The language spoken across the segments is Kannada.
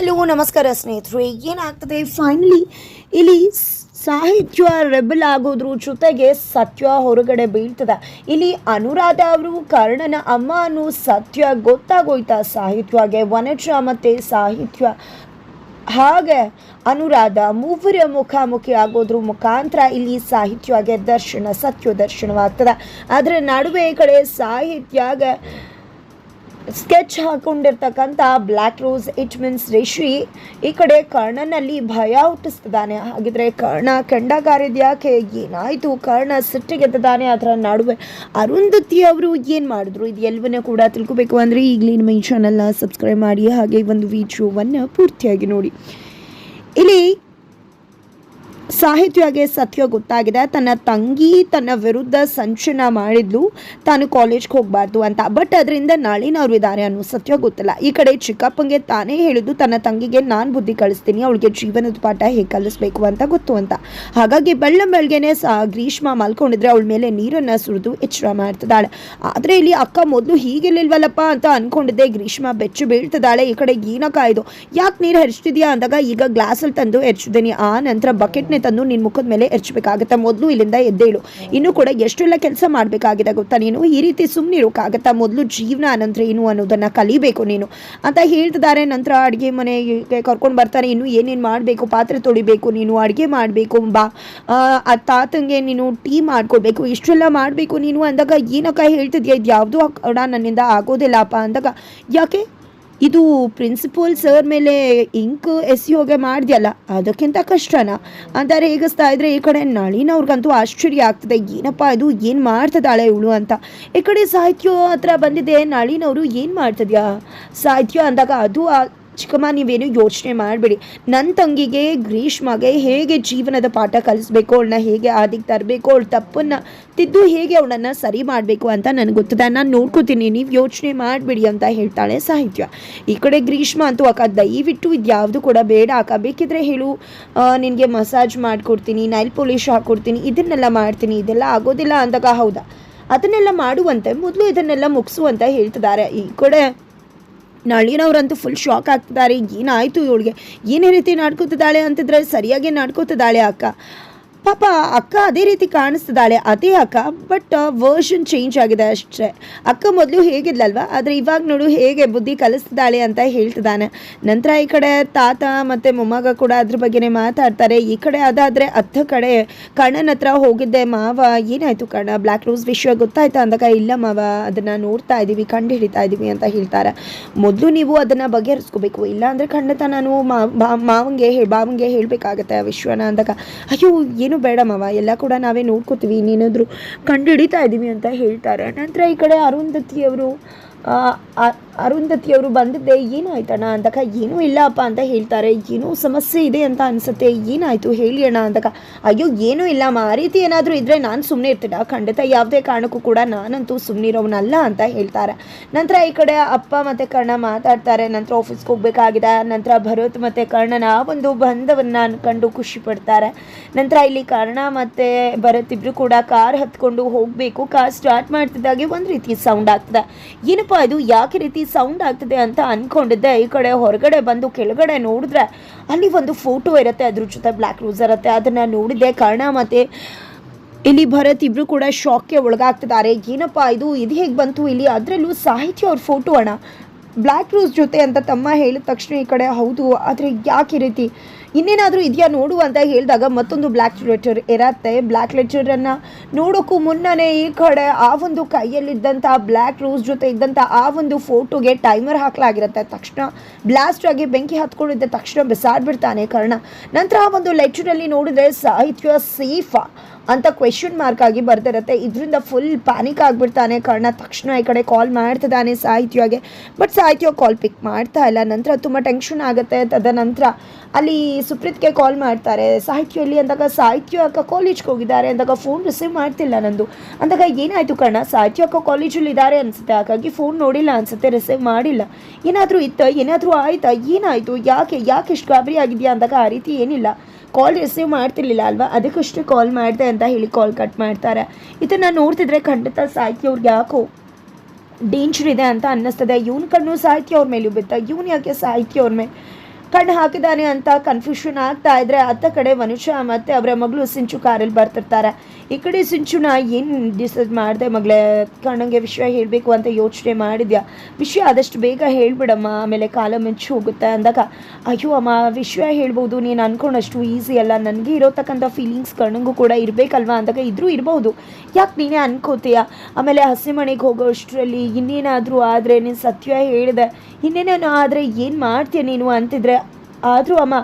ಹಲೋ ನಮಸ್ಕಾರ ಸ್ನೇಹಿತರು, ಏನಾಗ್ತದೆ? ಫೈನಲಿ ಇಲ್ಲಿ ಸಾಹಿತ್ಯ ರೆಬಲ್ ಆಗೋದ್ರ ಜೊತೆಗೆ ಸತ್ಯ ಹೊರಗಡೆ ಬೀಳ್ತದೆ. ಇಲ್ಲಿ ಅನುರಾಧ ಅವರು, ಕರ್ಣನ ಅಮ್ಮ ಅನ್ನೋ ಸತ್ಯ ಗೊತ್ತಾಗೋಯ್ತಾ ಸಾಹಿತ್ಯಗೆ? ವನಜ ಮತ್ತು ಸಾಹಿತ್ಯ. ಹಾಗೆ ಅನುರಾಧ ಮೂವರ ಮುಖಾಮುಖಿ ಆಗೋದ್ರ ಮುಖಾಂತರ ಇಲ್ಲಿ ಸಾಹಿತ್ಯಗೆ ದರ್ಶನ, ಸತ್ಯ ದರ್ಶನವಾಗ್ತದೆ. ಅದರ ನಡುವೆ ಕಡೆ ಸಾಹಿತ್ಯಗೆ sketch ಹಾಕೊಂಡಿರ್ತಕ್ಕಂಥ black rose it means Rishi ಈ ಕಡೆ ಕರ್ಣನಲ್ಲಿ ಭಯ ಹುಟ್ಟಿಸ್ತಿದ್ದಾನೆ. ಹಾಗಿದ್ರೆ ಕರ್ಣ ಕೆಂಡಗಾರಿದ್ಯಾಕೆ ಏನಾಯಿತು? ಕರ್ಣ ಸಿಟ್ಟಿಗೆದ್ದಾನೆ ಅದರ ನಡುವೆ ಅರುಂಧತಿ ಅವರು ಏನು ಮಾಡಿದ್ರು? ಇದು ಎಲ್ಲವನ್ನೂ ಕೂಡ ತಿಳ್ಕೊಬೇಕು ಅಂದರೆ ಈಗಲೇ ನಮ್ಮ ಈ ಚಾನಲ್ನ ಸಬ್ಸ್ಕ್ರೈಬ್ ಮಾಡಿ. ಹಾಗೆ ಒಂದು ವಿಡಿಯೋವನ್ನು ಪೂರ್ತಿಯಾಗಿ ನೋಡಿ. ಇಲ್ಲಿ ಸಾಹಿತ್ಯಗೆ ಸತ್ಯ ಗೊತ್ತಾಗಿದೆ. ತನ್ನ ತಂಗಿ ತನ್ನ ವಿರುದ್ಧ ಸಂಚನ ಮಾಡಿದ್ಲು. ತಾನು ಕಾಲೇಜ್ಗೆ ಹೋಗಬಾರ್ದು ಅಂತ. ಬಟ್ ಅದರಿಂದ ನಳಿನವ್ರು ಇದ್ದಾರೆ ಅನ್ನೋ ಸತ್ಯ ಗೊತ್ತಿಲ್ಲ. ಈ ಕಡೆ ಚಿಕ್ಕಪ್ಪಂಗೆ ತಾನೇ ಹೇಳಿದ್ದು, ತನ್ನ ತಂಗಿಗೆ ನಾನು ಬುದ್ಧಿ ಕಳಿಸ್ತೀನಿ, ಅವಳಿಗೆ ಜೀವನದ ಪಾಠ ಹೇಗೆ ಕಲಿಸ್ಬೇಕು ಅಂತ ಗೊತ್ತು ಅಂತ. ಹಾಗಾಗಿ ಬೆಳ್ಳ ಬೆಳಗ್ಗೆನೆ ಸಹ ಗ್ರೀಷ್ಮ ಮಲ್ಕೊಂಡಿದ್ರೆ ಅವಳ ಮೇಲೆ ನೀರನ್ನು ಸುರಿದು ಎಚ್ಚರ ಮಾಡ್ತಿದ್ದಾಳೆ. ಆದರೆ ಇಲ್ಲಿ ಅಕ್ಕ ಮೊದಲು ಹೀಗೆಲ್ಲಿಲ್ವಲ್ಲಪ್ಪ ಅಂತ ಅನ್ಕೊಂಡಿದ್ದೆ. ಗ್ರೀಷ್ಮ ಬೆಚ್ಚು ಬೀಳ್ತಿದ್ದಾಳೆ. ಈ ಕಡೆ ಏನಕ್ಕ ಇದು ಯಾಕೆ ನೀರು ಹರಿಸ್ತಿದ್ಯಾ ಅಂದಾಗ, ಈಗ ಗ್ಲಾಸಲ್ಲಿ ತಂದು ಎರ್ಚಿದ್ದೀನಿ ಆ ನಂತರ ಬಕೆಟ್ನೆ ತಂದು ನಿನ್ನ ಮುಖದ ಮೇಲೆ ಎರ್ಚಬೇಕಾಗತ್ತೆ? ಮೊದಲು ಇಲ್ಲಿಂದ ಎದ್ದೇಳು. ಇನ್ನು ಕೂಡ ಎಷ್ಟೆಲ್ಲ ಕೆಲಸ ಮಾಡಬೇಕಾಗಿದೆ ಗೊತ್ತಾ ನೀನು? ಈ ರೀತಿ ಸುಮ್ಮನೆ ಇರೋಕ್ಕಾಗತ್ತಾ ಮೊದಲು ಜೀವನ ಅನಂತರ ಏನು ಅನ್ನೋದನ್ನು ಕಲಿಬೇಕು ನೀನು. ಅಂತ ಹೇಳ್ತಿದ್ದಾರೆ. ನಂತರ ಅಡುಗೆ ಮನೆಗೆ ಕರ್ಕೊಂಡು ಬರ್ತಾರೆ ಇನ್ನು ಏನೇನು ಮಾಡಬೇಕು? ಪಾತ್ರೆ ತೊಳಿಬೇಕು ನೀನು. ಅಡುಗೆ ಮಾಡಬೇಕು. ಬಾ. ಆ, ತಾತಂಗೆ ನೀನು ಟೀ ಮಾಡ್ಕೊಡ್ಬೇಕು. ಇಷ್ಟೆಲ್ಲ ಮಾಡಬೇಕು ನೀನು ಅಂದಾಗ ಏನಕ್ಕ ಹೇಳ್ತಿದ್ಯಾ? ಇದು ಯಾವುದೂ ಕೂಡ ನನ್ನಿಂದ ಆಗೋದಿಲ್ಲಪ್ಪ ಅಂದಾಗ ಯಾಕೆ? ಇದು ಪ್ರಿನ್ಸಿಪಲ್ ಸರ್ ಮೇಲೆ ಇಂಕ್ ಎಸಿಯೋಗೆ ಮಾಡಿದ್ಯಲ್ಲ, ಅದಕ್ಕಿಂತ ಕಷ್ಟನ? ಅಂತಾರೆ ರೇಗಿಸ್ತಾ ಇದ್ರೆ ಈ ಕಡೆ? ನಳಿನವ್ರಿಗಂತೂ ಆಶ್ಚರ್ಯ ಆಗ್ತದೆ, ಏನಪ್ಪ ಇದು? ಏನು ಮಾಡ್ತದಾಳೆ ಇವಳು ಅಂತ? ಈ ಕಡೆ ಸಾಹಿತ್ಯ ಹತ್ರ ಬಂದಿದೆ. ನಳಿನವರು, ಏನು ಮಾಡ್ತದ್ಯಾ? ಸಾಹಿತ್ಯ ಅಂದಾಗ ಅದು ಚಿಕ್ಕಮ್ಮ, ನೀವೇನು ಯೋಚನೆ ಮಾಡಬೇಡಿ. ನನ್ನ ತಂಗಿಗೆ, ಗ್ರೀಷ್ಮಗೆ ಹೇಗೆ ಜೀವನದ ಪಾಠ ಕಲಿಸ್ಬೇಕು, ಅವಳನ್ನ ಹೇಗೆ ಆದಿಗೆ ತರಬೇಕು, ಅವಳು ತಪ್ಪನ್ನು ತಿದ್ದು ಹೇಗೆ ಅವಳನ್ನು ಸರಿ ಮಾಡಬೇಕು ಅಂತ ನನಗೆ ಗೊತ್ತದೆ. ನಾನು ನೋಡ್ಕೋತೀನಿ, ನೀವು ಯೋಚನೆ ಮಾಡಬೇಡಿ ಅಂತ ಹೇಳ್ತಾಳೆ ಸಾಹಿತ್ಯ. ಈ ಕಡೆ ಗ್ರೀಷ್ಮ ಅಂತೂ ಅಕ್ಕ, ದಯವಿಟ್ಟು ಇದ್ಯಾವುದು ಕೂಡ ಬೇಡ ಅಕ್ಕ. ಬೇಕಿದ್ರೆ ಹೇಳು ನಿನಗೆ ಮಸಾಜ್ ಮಾಡಿಕೊಡ್ತೀನಿ, ನೈಲ್ ಪೊಲಿಶ್ ಹಾಕ್ಕೊಡ್ತೀನಿ ಇದನ್ನೆಲ್ಲ ಮಾಡ್ತೀನಿ, ಇದೆಲ್ಲ ಆಗೋದಿಲ್ಲ ಅಂದಾಗ ಹೌದಾ? ಅದನ್ನೆಲ್ಲ ಮಾಡುವಂತೆ, ಮೊದಲು ಇದನ್ನೆಲ್ಲ ಮುಗಿಸುವಂತ ಹೇಳ್ತಿದ್ದಾರೆ. ಈ ಕಡೆ ನಳಿನವ್ರಂತೂ ಫುಲ್ ಶಾಕ್ ಆಗ್ತಿದ್ದಾರೆ ಏನಾಯಿತು ಇವಳಿಗೆ? ಏನೇ ರೀತಿ ನಾಡ್ಕೋತಿದ್ದಾಳೆ ಅಂತಿದ್ರೆ ಸರಿಯಾಗಿ ನಾಡ್ಕೋತಿದ್ದಾಳೆ ಅಕ್ಕ. ಪಾಪ ಅಕ್ಕ ಅದೇ ರೀತಿ ಕಾಣಿಸ್ತಿದ್ದಾಳೆ, ಅದೇ ಅಕ್ಕ ಬಟ್ ವರ್ಷನ್ ಚೇಂಜ್ ಆಗಿದೆ ಅಷ್ಟೇ. ಅಕ್ಕ ಮೊದಲು ಹೇಗಿದ್ಲಲ್ವ? ಆದರೆ ಇವಾಗ ನೋಡು ಹೇಗೆ ಬುದ್ಧಿ ಕಲಿಸ್ತಿದ್ದಾಳೆ ಅಂತ ಹೇಳ್ತಿದ್ದಾನೆ. ನಂತರ ಈ ಕಡೆ ತಾತ ಮತ್ತು ಮೊಮ್ಮಗ ಕೂಡ ಅದ್ರ ಬಗ್ಗೆನೇ ಮಾತಾಡ್ತಾರೆ. ಈ ಕಡೆ ಅದಾದರೆ ಅತ್ತ ಕಡೆ ಕಣ್ಣನ ಹತ್ರ ಹೋಗಿದ್ದೆ ಮಾವ. ಏನಾಯಿತು ಕಣ? ಬ್ಲ್ಯಾಕ್ ರೋಸ್ ವಿಷಯ ಗೊತ್ತಾಯ್ತಾ ಅಂದಾಗ, ಇಲ್ಲ ಮಾವ, ಅದನ್ನು ನೋಡ್ತಾ ಇದ್ದೀವಿ ಕಂಡು ಹಿಡಿತಾ ಇದ್ದೀವಿ ಅಂತ ಹೇಳ್ತಾರೆ. ಮೊದಲು ನೀವು ಅದನ್ನು ಬಗೆಹರಿಸ್ಕೋಬೇಕು. ಇಲ್ಲಾಂದರೆ ಖಂಡಿತ ನಾನು ಮಾವಂಗೆ ಹೇಳಿ ಬಾವಂಗೆ ಹೇಳಬೇಕಾಗತ್ತೆ ಆ ವಿಶ್ವನ ಅಂದಾಗ. ಅಯ್ಯೋ ಏನು ಬೇಡ ಮಾವ, ಎಲ್ಲ ಕೂಡ ನಾವೇ ನೋಡ್ಕೋತೀವಿ ಇನ್ನೇನಾದರೂ ಕಂಡು ಹಿಡಿತಾ ಇದ್ದೀವಿ ಅಂತ ಹೇಳ್ತಾರೆ. ನಂತರ ಈ ಕಡೆ ಅರುಂಧತಿಯವರು ಅರುಂಧತಿಯವರು ಬಂದಿದ್ದೆ, ಏನಾಯ್ತಣ್ಣ ಅಂದಾಗ, ಏನೂ ಇಲ್ಲಪ್ಪ ಅಂತ ಹೇಳ್ತಾರೆ, ಏನೋ ಸಮಸ್ಯೆ ಇದೆ ಅಂತ ಅನಿಸುತ್ತೆ, ಏನಾಯಿತು ಹೇಳಿ ಅಣ್ಣ ಅಂದಾಗ, ಅಯ್ಯೋ, ಏನೂ ಇಲ್ಲ ಆ ರೀತಿ ಏನಾದರೂ ಇದ್ದರೆ ನಾನು ಸುಮ್ಮನೆ ಇರ್ತೀನ ಖಂಡಿತ ಯಾವುದೇ ಕಾರಣಕ್ಕೂ ಕೂಡ ನಾನಂತೂ ಸುಮ್ಮನಿರೋನಲ್ಲ ಅಂತ ಹೇಳ್ತಾರೆ. ನಂತರ ಈ ಕಡೆ ಅಪ್ಪ ಮತ್ತು ಕರ್ಣ ಮಾತಾಡ್ತಾರೆ, ನಂತರ ಆಫೀಸ್ಗೆ ಹೋಗಬೇಕಾಗಿದೆ, ನಂತರ ಭರತ್ ಮತ್ತು ಕರ್ಣನ ಆ ಒಂದು ಬಂಧವನ್ನು ಕಂಡು ಖುಷಿ ಪಡ್ತಾರೆ. ನಂತರ ಇಲ್ಲಿ ಕರ್ಣ ಮತ್ತು ಭರತ್ ಇಬ್ಬರು ಕೂಡ ಕಾರ್ ಹತ್ಕೊಂಡು ಹೋಗಬೇಕು, ಕಾರ್ ಸ್ಟಾರ್ಟ್ ಮಾಡ್ತಿದ್ದಾಗೆ ಒಂದು ರೀತಿ ಸೌಂಡ್ ಆಗ್ತದೆ. ಏನಪ್ಪ ಇದು ಯಾಕೆ ರೀತಿ ಸೌಂಡ್ ಆಗ್ತದೆ ಅಂತ ಅನ್ಕೊಂಡಿದ್ದೆ. ಈ ಕಡೆ ಹೊರಗಡೆ ಬಂದು ಕೆಳಗಡೆ ನೋಡಿದ್ರೆ ಅಲ್ಲಿ ಒಂದು ಫೋಟೋ ಇರುತ್ತೆ, ಅದ್ರ ಜೊತೆ ಬ್ಲ್ಯಾಕ್ ರೋಸ್ ಇರುತ್ತೆ. ಅದನ್ನು ನೋಡಿದ್ದೆ. ಕಾರಣ ಮತ್ತು ಇಲ್ಲಿ ಭರತ್ ಇಬ್ರು ಕೂಡ ಶಾಕ್ಗೆ ಒಳಗಾಗ್ತಿದ್ದಾರೆ. ಏನಪ್ಪ ಇದು? ಇದು ಹೇಗೆ ಬಂತು ಇಲ್ಲಿ? ಅದರಲ್ಲೂ ಸಾಹಿತ್ಯ ಅವ್ರ ಫೋಟೋ ಅಣ್ಣ. ಬ್ಲ್ಯಾಕ್ ರೋಸ್ ಜೊತೆ ಅಂತ ತಮ್ಮ ಹೇಳಿದ ತಕ್ಷಣ ಈ ಕಡೆ ಹೌದು. ಆದರೆ ಯಾಕೆ ರೀತಿ? ಇನ್ನೇನಾದರೂ ಇದೆಯಾ ನೋಡು ಅಂತ ಹೇಳಿದಾಗ ಮತ್ತೊಂದು ಬ್ಲ್ಯಾಕ್ ಲೆಟರ್ ಇರತ್ತೆ. ಬ್ಲ್ಯಾಕ್ ಲೆಟರನ್ನು ನೋಡೋಕ್ಕೂ ಮುನ್ನನೇ ಈ ಕಡೆ ಆ ಒಂದು ಕೈಯಲ್ಲಿದ್ದಂಥ ಬ್ಲ್ಯಾಕ್ ರೋಸ್ ಜೊತೆ ಇದ್ದಂಥ ಆ ಒಂದು ಫೋಟೋಗೆ ಟೈಮರ್ ಹಾಕಲಾಗಿರುತ್ತೆ. ತಕ್ಷಣ ಬ್ಲಾಸ್ಟ್ ಆಗಿ ಬೆಂಕಿ ಹತ್ಕೊಂಡಿದ್ದ ತಕ್ಷಣ ಬಿಸಾಡ್ಬಿಡ್ತಾನೆ ಕರ್ಣ. ನಂತರ ಆ ಒಂದು ಲೆಟರಲ್ಲಿ ನೋಡಿದ್ರೆ ಸಾಹಿತ್ಯ ಸೇಫಾ ಅಂತ ಕ್ವೆಶನ್ ಮಾರ್ಕ್ ಆಗಿ ಬರ್ತಿರತ್ತೆ ಇದರಿಂದ ಫುಲ್ ಪ್ಯಾನಿಕ್ ಆಗಿಬಿಡ್ತಾನೆ ಕರ್ಣ. ತಕ್ಷಣ ಈ ಕಡೆ ಕಾಲ್ ಮಾಡ್ತಿದ್ದಾನೆ ಸಾಹಿತ್ಯಗೆ. ಬಟ್ ಸಾಹಿತ್ಯ ಕಾಲ್ ಪಿಕ್ ಮಾಡ್ತಾ ಇಲ್ಲ. ನಂತರ ತುಂಬ ಟೆನ್ಷನ್ ಆಗುತ್ತೆ. ತದನಂತರ ಅಲ್ಲಿ ಸುಪ್ರೀತ್ಗೆ ಕಾಲ್ ಮಾಡ್ತಾರೆ. ಸಾಹಿತ್ಯ ಎಲ್ಲಿ ಅಂದಾಗ ಸಾಹಿತ್ಯ ಅಕ್ಕ ಕಾಲೇಜ್ಗೆ ಹೋಗಿದ್ದಾರೆ ಅಂದಾಗ ಫೋನ್ ರಿಸೀವ್ ಮಾಡ್ತಿಲ್ಲ ನಂದು. ಅಂದಾಗ ಏನಾಯಿತು ಕಣ ಸಾಹಿತ್ಯ ಅಕ್ಕ ಕಾಲೇಜಲ್ಲಿ ಇದ್ದಾರೆ ಅನಿಸುತ್ತೆ. ಹಾಗಾಗಿ ಫೋನ್ ನೋಡಿಲ್ಲ ಅನಿಸುತ್ತೆ ರಿಸೀವ್ ಮಾಡಿಲ್ಲ. ಏನಾದರೂ ಇತ್ತ? ಏನಾದರೂ ಆಯಿತಾ? ಏನಾಯಿತು? ಯಾಕೆ? ಯಾಕೆ ಇಷ್ಟು ಗಾಬರಿ ಆಗಿದೆಯಾ ಅಂದಾಗ ಆ ರೀತಿ ಏನಿಲ್ಲ. ಕಾಲ್ ರಿಸೀವ್ ಮಾಡ್ತಿರ್ಲಿಲ್ಲ ಅಲ್ವಾ? ಅದಕ್ಕಷ್ಟು ಕಾಲ್ ಮಾಡಿದೆ ಅಂತ ಹೇಳಿ ಕಾಲ್ ಕಟ್ ಮಾಡ್ತಾರೆ. ಇದನ್ನು ನೋಡ್ತಿದ್ರೆ ಖಂಡಿತ ಸಾಹಿತ್ಯ ಅವ್ರಿಗೆ ಯಾಕೋ ಡೇಂಜರ್ ಇದೆ ಅಂತ ಅನ್ನಿಸ್ತದೆ. ಇವನ ಕಣ್ಣು ಸಾಹಿತ್ಯ ಅವ್ರ ಮೇಲೂ ಬಿತ್ತ ಇವನು ಯಾಕೆ ಸಾಹಿತ್ಯ ಅವ್ರ ಮೇಲೆ ಕಣ್ಣು ಹಾಕಿದ್ದಾನೆ ಅಂತ ಕನ್ಫ್ಯೂಷನ್ ಆಗ್ತಾ ಇದ್ರೆ ಅತ್ತ ಕಡೆ ಮನುಷ್ಯ ಮತ್ತೆ ಅವರ ಮಗಳು ಸಿಂಚು ಕಾರಲ್ಲಿ ಬರ್ತಿರ್ತಾರೆ. ಈ ಕಡೆ ಸಿಂಚುನ ಏನು ಡಿಸೈಡ್ ಮಾಡಿದೆ ಮಗಳೇ ಕಣ್ಣಂಗೆ ವಿಷಯ ಹೇಳಬೇಕು ಅಂತ ಯೋಚನೆ ಮಾಡಿದ್ಯಾ? ವಿಷಯ ಆದಷ್ಟು ಬೇಗ ಹೇಳಿಬಿಡಮ್ಮ, ಆಮೇಲೆ ಕಾಲ ಮಿಂಚು ಹೋಗುತ್ತೆ ಅಂದಾಗ. ಅಯ್ಯೋ ಅಮ್ಮ ವಿಷಯ ಹೇಳ್ಬೋದು, ನೀನು ಅಂದ್ಕೊಂಡಷ್ಟು ಈಸಿ ಅಲ್ಲ. ನನಗೆ ಇರೋತಕ್ಕಂಥ ಫೀಲಿಂಗ್ಸ್ ಕಣ್ಣಂಗೂ ಕೂಡ ಇರಬೇಕಲ್ವಾ ಅಂದಾಗ ಇದ್ರೂ ಇರಬಹುದು ಯಾಕೆ ನೀನೇ ಅನ್ಕೋತೀಯ? ಆಮೇಲೆ ಹಸಿಮಣೆಗೆ ಹೋಗೋ ಅಷ್ಟರಲ್ಲಿ ಇನ್ನೇನಾದರೂ ಆದರೆ ನೀನು ಸತ್ಯ ಹೇಳಿದೆ. ಇನ್ನೇನೇನೋ ಆದರೆ ಏನು ಮಾಡ್ತೀಯ ನೀನು ಅಂತಿದ್ರೆ? ಆದರೂ ಅಮ್ಮ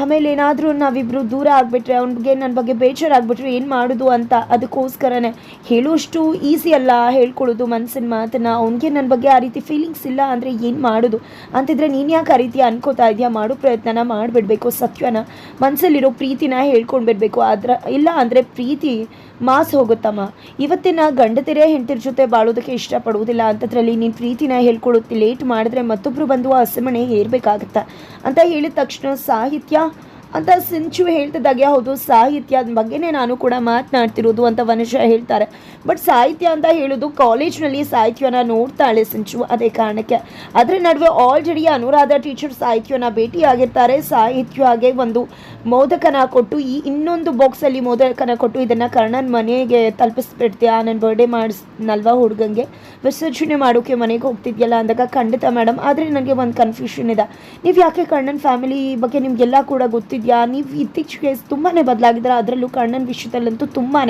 ಆಮೇಲೆ ಏನಾದರೂ ನಾವಿಬ್ಬರು ದೂರ ಆಗಿಬಿಟ್ರೆ, ಅವ್ನಿಗೆ ನನ್ನ ಬಗ್ಗೆ ಬೇಜಾರಾಗ್ಬಿಟ್ರೆ ಏನು ಮಾಡೋದು ಅಂತ ಅದಕ್ಕೋಸ್ಕರನೇ. ಹೇಳುವಷ್ಟು ಈಸಿ ಅಲ್ಲ ಹೇಳ್ಕೊಳ್ಳೋದು ಮನಸ್ಸಿನ ಮಾತನ್ನು. ಅವ್ನಿಗೆ ನನ್ನ ಬಗ್ಗೆ ಆ ರೀತಿ ಫೀಲಿಂಗ್ಸ್ ಇಲ್ಲ ಅಂದರೆ ಏನು ಮಾಡೋದು? ಅಂತಿದ್ರೆ ನೀನು ಯಾಕೆ ಆ ರೀತಿ ಅನ್ಕೋತಾ ಇದೆಯಾ? ಮಾಡೋ ಪ್ರಯತ್ನನ ಮಾಡಿಬಿಡ್ಬೇಕು ಸತ್ಯನ. ಮನಸ್ಸಲ್ಲಿರೋ ಪ್ರೀತಿನ ಹೇಳ್ಕೊಂಡು ಬಿಡಬೇಕು ಅದರ ಇಲ್ಲ ಅಂದರೆ ಪ್ರೀತಿ ಮಾಸ್ ಹೋಗುತ್ತಮ್ಮ. ಇವತ್ತಿನ ಗಂಡತಿರೇ ಹೆಂಡತಿರ ಜೊತೆ ಬಾಳೋದಕ್ಕೆ ಇಷ್ಟಪಡುವುದಿಲ್ಲ. ಅಂತದ್ರಲ್ಲಿ ನೀನು ಪ್ರೀತಿನ ಹೇಳ್ಕೊಡುತ್ತೆ ಲೇಟ್ ಮಾಡಿದ್ರೆ ಮತ್ತೊಬ್ಬರು ಬಂದು ಆ ಹಸಿಮಣೆ ಹೇರಬೇಕಾಗತ್ತೆ ಅಂತ ಹೇಳಿದ ತಕ್ಷಣ ಸಾಹಿತ್ಯ ಅಂತ ಸಿಂಚು ಹೇಳ್ತಿದ್ದಾಗೆ, ಹೌದು ಸಾಹಿತ್ಯದ ಬಗ್ಗೆನೇ ನಾನು ಕೂಡ ಮಾತನಾಡ್ತಿರೋದು ಅಂತ ಮನುಷ್ಯ ಹೇಳ್ತಾರೆ. ಬಟ್ ಸಾಹಿತ್ಯ ಅಂತ ಹೇಳೋದು ಕಾಲೇಜ್ನಲ್ಲಿ ಸಾಹಿತ್ಯವನ್ನು ನೋಡ್ತಾಳೆ ಸಿಂಚು, ಅದೇ ಕಾರಣಕ್ಕೆ. ಅದರ ನಡುವೆ ಆಲ್ರೆಡಿ ಅನುರಾಧ ಟೀಚರ್ ಸಾಹಿತ್ಯವನ್ನು ಭೇಟಿಯಾಗಿರ್ತಾರೆ. ಸಾಹಿತ್ಯಗೆ ಒಂದು ಮೋದಕನ ಕೊಟ್ಟು, ಈ ಇನ್ನೊಂದು ಬಾಕ್ಸಲ್ಲಿ ಮೋದಕನ ಕೊಟ್ಟು ಇದನ್ನು ಕರ್ಣನ್ ಮನೆಗೆ ತಲುಪಿಸ್ಬಿಡ್ತೀಯಾ ನನ್ನ ಬರ್ಡೇ ಮಾಡಿಸ್ನಲ್ವಾ ಹುಡುಗಂಗೆ? ವಿಸರ್ಜನೆ ಮಾಡೋಕ್ಕೆ ಮನೆಗೆ ಹೋಗ್ತಿದ್ಯಲ್ಲ ಅಂದಾಗ, ಖಂಡಿತ ಮೇಡಮ್ ಆದರೆ ನನಗೆ ಒಂದು ಕನ್ಫ್ಯೂಷನ್ ಇದೆ. ನೀವು ಯಾಕೆ ಕರ್ಣನ್ ಫ್ಯಾಮಿಲಿ ಬಗ್ಗೆ ನಿಮಗೆಲ್ಲ ಕೂಡ ಗೊತ್ತಿದೆಯಾ ನೀವು ಇತ್ತೀಚೆಗೆ ತುಂಬಾ ಬದಲಾಗಿದ್ದಾರೆ. ಅದರಲ್ಲೂ ಕಣ್ಣನ ವಿಷಯದಲ್ಲಂತೂ ತುಂಬಾ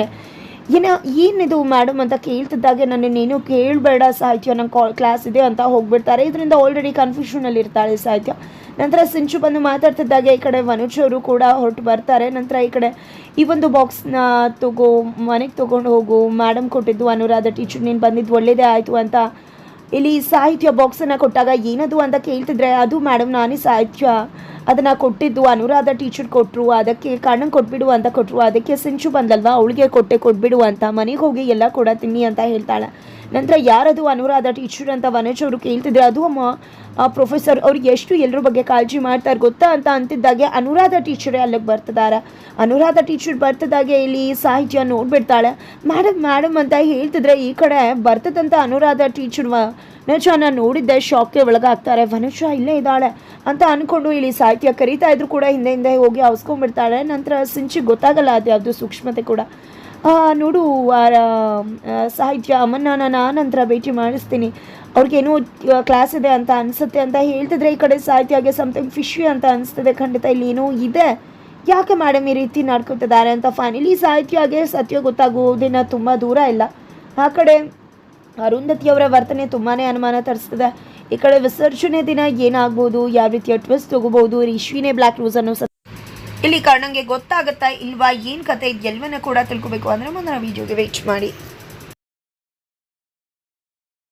ಏನ, ಏನಿದು ಮೇಡಮ್ ಅಂತ ಕೇಳ್ತಿದ್ದಾಗೆ ನನ್ನನ್ನೇನು ಕೇಳಬೇಡ ಸಾಹಿತ್ಯ, ನಂಗೆ ಕಾಲ್ ಕ್ಲಾಸ್ ಇದೆ ಅಂತ ಹೋಗ್ಬಿಡ್ತಾರೆ. ಇದರಿಂದ ಆಲ್ರೆಡಿ ಕನ್ಫ್ಯೂಷನಲ್ಲಿ ಇರ್ತಾಳೆ ಸಾಹಿತ್ಯ. ನಂತರ ಸಿಂಚು ಬಂದು ಮಾತಾಡ್ತಿದ್ದಾಗೆ, ಈ ಕಡೆ ವನುಜ್ ಕೂಡ ಹೊರಟು ಬರ್ತಾರೆ. ನಂತರ ಈ ಕಡೆ ಈ ಒಂದು ಬಾಕ್ಸ್ನ ತಗೋ, ಮನೆಗೆ ತೊಗೊಂಡು ಹೋಗು. ಮೇಡಮ್ ಕೊಟ್ಟಿದ್ದು ಅನುರಾಧ ಟೀಚರ್ ನೀನು ಬಂದಿದ್ದು ಒಳ್ಳೇದೇ ಆಯಿತು ಅಂತ. ಇಲ್ಲಿ ಸಾಹಿತ್ಯ ಬಾಕ್ಸನ್ನು ಕೊಟ್ಟಾಗ ಏನದು ಅಂತ ಕೇಳ್ತಿದ್ರೆ, ಅದು ಮೇಡಮ್ ನಾನೇ ಸಾಹಿತ್ಯ. ಅದನ್ನು ಕೊಟ್ಟಿದ್ದು, ಅನುರಾಧ ಟೀಚರ್ ಕೊಟ್ಟರು ಅದಕ್ಕೆ ಕಣ್ಣಂಗೆ ಕೊಟ್ಬಿಡು ಅಂತ ಕೊಟ್ಟರು ಅದಕ್ಕೆ ಸಿಂಚು ಬಂದಲ್ವಾ, ಅವಳಿಗೆ ಕೊಟ್ಟೆ ಕೊಟ್ಬಿಡು ಅಂತ, ಮನೆಗೆ ಹೋಗಿ ಎಲ್ಲ ಕೊಡ ತಿನ್ನಿ ಅಂತ ಹೇಳ್ತಾಳೆ. ನಂತರ ಯಾರದು ಅನುರಾಧ ಟೀಚರ್ ಅಂತ ವನಜ್ ಅವರು ಕೇಳ್ತಿದ್ರೆ, ಅದು ಅಮ್ಮ ಪ್ರೊಫೆಸರ್ ಅವ್ರಿಗೆ ಎಷ್ಟು ಎಲ್ಲರ ಬಗ್ಗೆ ಕಾಳಜಿ ಮಾಡ್ತಾರೆ ಗೊತ್ತಾ? ಅಂತ ಅಂತಿದ್ದಾಗೆ ಅನುರಾಧ ಟೀಚರೇ ಅಲ್ಲಿಗೆ ಬರ್ತಿದ್ದಾರೆ ಅನುರಾಧ ಟೀಚರ್ ಬರ್ತಿದ್ದಾಗೆ ಇಲ್ಲಿ ಸಾಹಿತ್ಯ ನೋಡ್ಬಿಡ್ತಾಳೆ. ಮೇಡಮ್ ಮೇಡಮ್ ಅಂತ ಹೇಳ್ತಿದ್ರೆ ಈ ಕಡೆ ಬರ್ತದಂತ ಅನುರಾಧ ಟೀಚರ್ ವನಜನ ನೋಡಿದ್ದೆ ಶಾಕ್ಗೆ ಒಳಗಾಗ್ತಾರೆ. ವನಜ ಇಲ್ಲೇ ಇದ್ದಾಳೆ ಅಂತ ಅಂದ್ಕೊಂಡು ಇಲ್ಲಿ ಸಾಹಿತ್ಯ ಕರೀತಾ ಇದ್ರು ಕೂಡ ಹಿಂದೆ ಹಿಂದೆ ಹೋಗಿ ಅವಸ್ಕೊಂಡ್ಬಿಡ್ತಾಳೆ. ನಂತರ ಸಿಂಚಿ ಗೊತ್ತಾಗಲ್ಲ, ಅದು ಯಾವುದು ಸೂಕ್ಷ್ಮತೆ ಕೂಡ. ನೋಡು ಸಾಹಿತ್ಯ ಅಮ್ಮನ್ನ ನಾನು ನಂತರ ಭೇಟಿ ಮಾಡಿಸ್ತೀನಿ. ಅವ್ರಿಗೇನೋ ಕ್ಲಾಸ್ ಇದೆ ಅಂತ ಅನಿಸುತ್ತೆ ಅಂತ ಹೇಳ್ತಿದ್ರೆ ಈ ಕಡೆ ಸಾಹಿತ್ಯಗೆ ಸಮಥಿಂಗ್ ಫಿಶಿ ಅಂತ ಅನಿಸ್ತದೆ ಖಂಡಿತ. ಇಲ್ಲಿ ಏನೋ ಇದೆ. ಯಾಕೆ ಮೇಡಮ್ ಈ ರೀತಿ ನಡ್ಕೊತಿದ್ದಾರೆ ಅಂತ ಫೈನಲಿ ಸಾಹಿತ್ಯಗೆ ಸತ್ಯ ಗೊತ್ತಾಗುವುದಿನ ತುಂಬ ದೂರ ಇಲ್ಲ. ಆ ಕಡೆ ಅರುಂಧತಿಯವರ ವರ್ತನೆ ತುಂಬಾ ಅನುಮಾನ ತರಿಸ್ತದೆ. ಈ ಕಡೆ ವಿಸರ್ಜನೆ ದಿನ ಏನಾಗ್ಬೋದು? ಯಾವ ರೀತಿಯ ಟ್ವಿಸ್ಟ್ ತಗೋಬಹುದು? ರಿಶ್ವಿನೇ ಬ್ಲಾಕ್ ರೋಸ್ ಅನ್ನೋ ಸತ್ ಇಲ್ಲಿ ಕಾರಣಂಗೆ ಗೊತ್ತಾಗುತ್ತಾ ಇಲ್ವಾ? ಏನು ಕತೆ ಎಲ್ಲವನ್ನ ಕೂಡ ತಿಳ್ಕೊಬೇಕು. ಅಂದರೆ ಮುಂದಿನ ವಿಡಿಯೋಗೆ ವೇಟ್ ಮಾಡಿ.